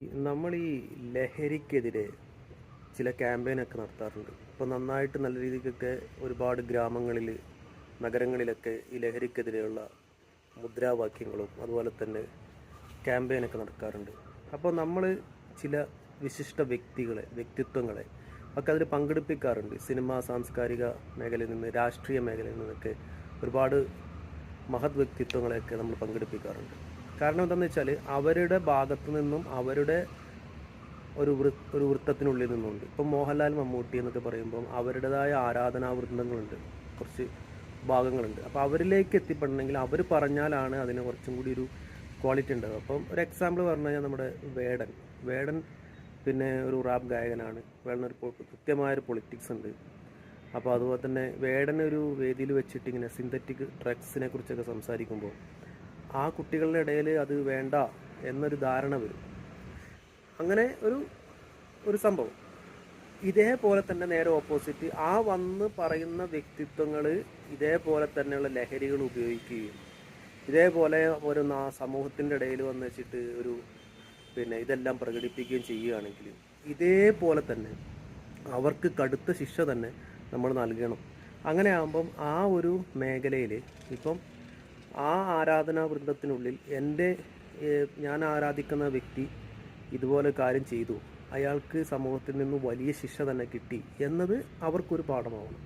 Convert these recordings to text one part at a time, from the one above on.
നമ്മൾ ഈ ലഹരിക്കെതിരെ ചില ക്യാമ്പയിനൊക്കെ നടത്താറുണ്ട്. ഇപ്പോൾ നന്നായിട്ട് നല്ല രീതിക്കൊക്കെ ഒരുപാട് ഗ്രാമങ്ങളിൽ നഗരങ്ങളിലൊക്കെ ഈ ലഹരിക്കെതിരെയുള്ള മുദ്രാവാക്യങ്ങളും അതുപോലെ തന്നെ ക്യാമ്പയിനൊക്കെ നടക്കാറുണ്ട്. അപ്പോൾ നമ്മൾ ചില വിശിഷ്ട വ്യക്തികളെ വ്യക്തിത്വങ്ങളെ ഒക്കെ അതിൽ പങ്കെടുപ്പിക്കാറുണ്ട്. സിനിമ സാംസ്കാരിക മേഖലയിൽ നിന്ന് രാഷ്ട്രീയ മേഖലയിൽ നിന്നൊക്കെ ഒരുപാട് മഹത് വ്യക്തിത്വങ്ങളെയൊക്കെ നമ്മൾ പങ്കെടുപ്പിക്കാറുണ്ട്. കാരണം എന്താണെന്ന് വെച്ചാൽ അവരുടെ ഭാഗത്തു നിന്നും അവരുടെ ഒരു വൃ ഒരു വൃത്തത്തിനുള്ളിൽ നിന്നുണ്ട്. ഇപ്പം മോഹൻലാൽ മമ്മൂട്ടി എന്നൊക്കെ പറയുമ്പം അവരുടേതായ ആരാധനാ വൃന്ദങ്ങളുണ്ട് കുറച്ച് ഭാഗങ്ങളുണ്ട്. അപ്പോൾ അവരിലേക്ക് എത്തിപ്പെടണമെങ്കിൽ അവർ പറഞ്ഞാലാണ് അതിന് കുറച്ചും കൂടി ഒരു ക്വാളിറ്റി ഉണ്ടത് അപ്പം ഒരു എക്സാമ്പിൾ പറഞ്ഞു കഴിഞ്ഞാൽ നമ്മുടെ വേടൻ. വേടൻ പിന്നെ ഒരു റാപ്പ് ഗായകനാണ്. പൊ- കൃത്യമായൊരു പൊളിറ്റിക്സ് ഉണ്ട്. അപ്പോൾ അതുപോലെ തന്നെ വേടൻ ഒരു വേദിയിൽ വെച്ചിട്ട് ഇങ്ങനെ സിന്തറ്റിക് ഡ്രഗ്സിനെ കുറിച്ചൊക്കെ സംസാരിക്കുമ്പോൾ ആ കുട്ടികളുടെ ഇടയിൽ അത് വേണ്ട എന്നൊരു ധാരണ വരും. അങ്ങനെ ഒരു ഒരു സംഭവം. ഇതേപോലെ തന്നെ നേരെ ഓപ്പോസിറ്റ് ആ വന്ന് പറയുന്ന വ്യക്തിത്വങ്ങൾ ഇതേപോലെ തന്നെയുള്ള ലഹരികൾ ഉപയോഗിക്കുകയും ഇതേപോലെ ഒരു സമൂഹത്തിന്റെ ഇടയിൽ വന്ന് വെച്ചിട്ട് ഒരു പിന്നെ ഇതെല്ലാം പ്രകടിപ്പിക്കുകയും ചെയ്യുകയാണെങ്കിൽ ഇതേപോലെ തന്നെ അവർക്ക് കടുത്ത ശിക്ഷ തന്നെ നമ്മൾ നൽകണം. അങ്ങനെ ആകുമ്പം ആ ഒരു മേഖലയിൽ ഇപ്പം ആ ആരാധനാ വൃന്ദത്തിനുള്ളിൽ എന്റെ ഞാൻ ആരാധിക്കുന്ന വ്യക്തി ഇതുപോലെ കാര്യം ചെയ്തു. അയാൾക്ക് സമൂഹത്തിൽ നിന്ന് വലിയ ശിക്ഷ തന്നെ കിട്ടി എന്നത് അവർക്കൊരു പാഠമാവണം.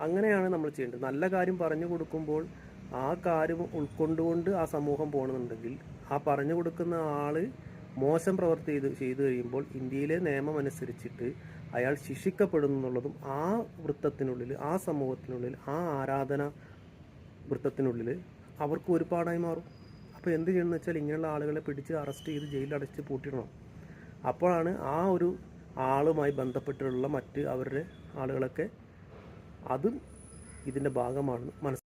അങ്ങനെയാണ് നമ്മൾ ചെയ്യേണ്ടത്. നല്ല കാര്യം പറഞ്ഞു കൊടുക്കുമ്പോൾ ആ കാര്യം ഉൾക്കൊണ്ടുകൊണ്ട് ആ സമൂഹം പോകണമെന്നുണ്ടെങ്കിൽ ആ പറഞ്ഞു കൊടുക്കുന്ന ആൾ മോശം പ്രവൃത്തി ചെയ്ത് ചെയ്തു കഴിയുമ്പോൾ ഇന്ത്യയിലെ നിയമം അനുസരിച്ചിട്ട് അയാൾ ശിക്ഷിക്കപ്പെടുന്നു എന്നുള്ളതും ആ വൃത്തത്തിനുള്ളിൽ ആ സമൂഹത്തിനുള്ളിൽ ആ ആരാധന വൃത്തത്തിനുള്ളിൽ അവർക്ക് ഒരു പാടായി മാറും. അപ്പോൾ എന്ത് ചെയ്യണമെന്ന് വെച്ചാൽ ഇങ്ങനെയുള്ള ആളുകളെ പിടിച്ച് അറസ്റ്റ് ചെയ്ത് ജയിലിൽ അടച്ച് പൂട്ടിയിടണം. അപ്പോഴാണ് ആ ഒരു ആളുമായി ബന്ധപ്പെട്ടിട്ടുള്ള മറ്റ് അവരുടെ ആളുകളൊക്കെ അതും ഇതിന്റെ ഭാഗമാണെന്ന് മനസ്സിലാക്കുക